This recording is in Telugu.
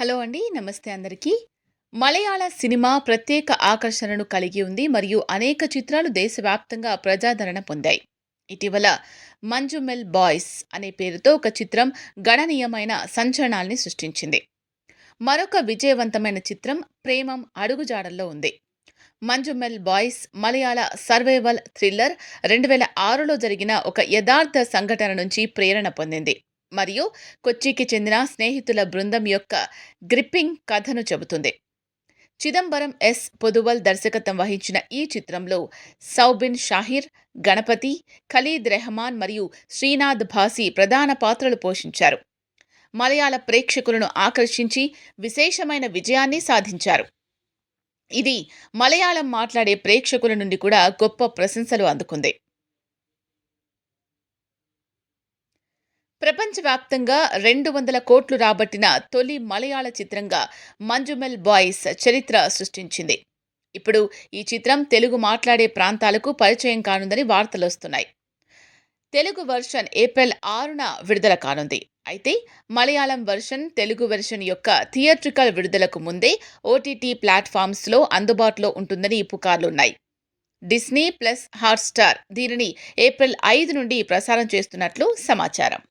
హలో అండి నమస్తే అందరికీ. మలయాళ సినిమా ప్రత్యేక ఆకర్షణను కలిగి ఉంది మరియు అనేక చిత్రాలు దేశవ్యాప్తంగా ప్రజాదరణ పొందాయి. ఇటీవల మంజుమెల్ బాయ్స్ అనే పేరుతో ఒక చిత్రం గణనీయమైన సంచలనాల్ని సృష్టించింది. మరొక విజయవంతమైన చిత్రం ప్రేమం అడుగుజాడల్లో ఉంది. Manjummel Boys Malayala survival thriller రెండు వేల ఆరులో జరిగిన ఒక యథార్థ సంఘటన నుంచి ప్రేరణ పొందింది. మరియు కొచ్చికి చెందిన స్నేహితుల బృందం యొక్క గ్రిప్పింగ్ కథను చెబుతుంది. చిదంబరం ఎస్. పొదువల్ దర్శకత్వం వహించిన ఈ చిత్రంలో సౌబిన్ షాహిర్ గణపతి ఖలీద్ రెహమాన్ మరియు శ్రీనాథ్ భాసి ప్రధాన పాత్రలు పోషించారు. మలయాళ ప్రేక్షకులను ఆకర్షించి విశేషమైన విజయాన్ని సాధించారు. ఇది మలయాళం మాట్లాడే ప్రేక్షకుల నుండి కూడా గొప్ప ప్రశంసలు అందుకుంది. ప్రపంచవ్యాప్తంగా రెండు వందల కోట్లు రాబట్టిన తొలి మలయాళ చిత్రంగా మంజుమెల్ బాయ్స్ చరిత్ర సృష్టించింది. ఇప్పుడు ఈ చిత్రం తెలుగు మాట్లాడే ప్రాంతాలకు పరిచయం కానుందని వార్తలు వస్తున్నాయి. తెలుగు వర్షన్ ఏప్రిల్ ఆరున విడుదల కానుంది. అయితే మలయాళం వర్షన్ తెలుగు వెర్షన్ యొక్క థియేట్రికల్ విడుదలకు ముందే ఓటీటీ ప్లాట్ఫామ్స్లో అందుబాటులో ఉంటుందని పుకార్లున్నాయి. డిస్నీ ప్లస్ హాట్స్టార్ దీనిని ఏప్రిల్ ఐదు నుండి ప్రసారం చేస్తున్నట్లు సమాచారం.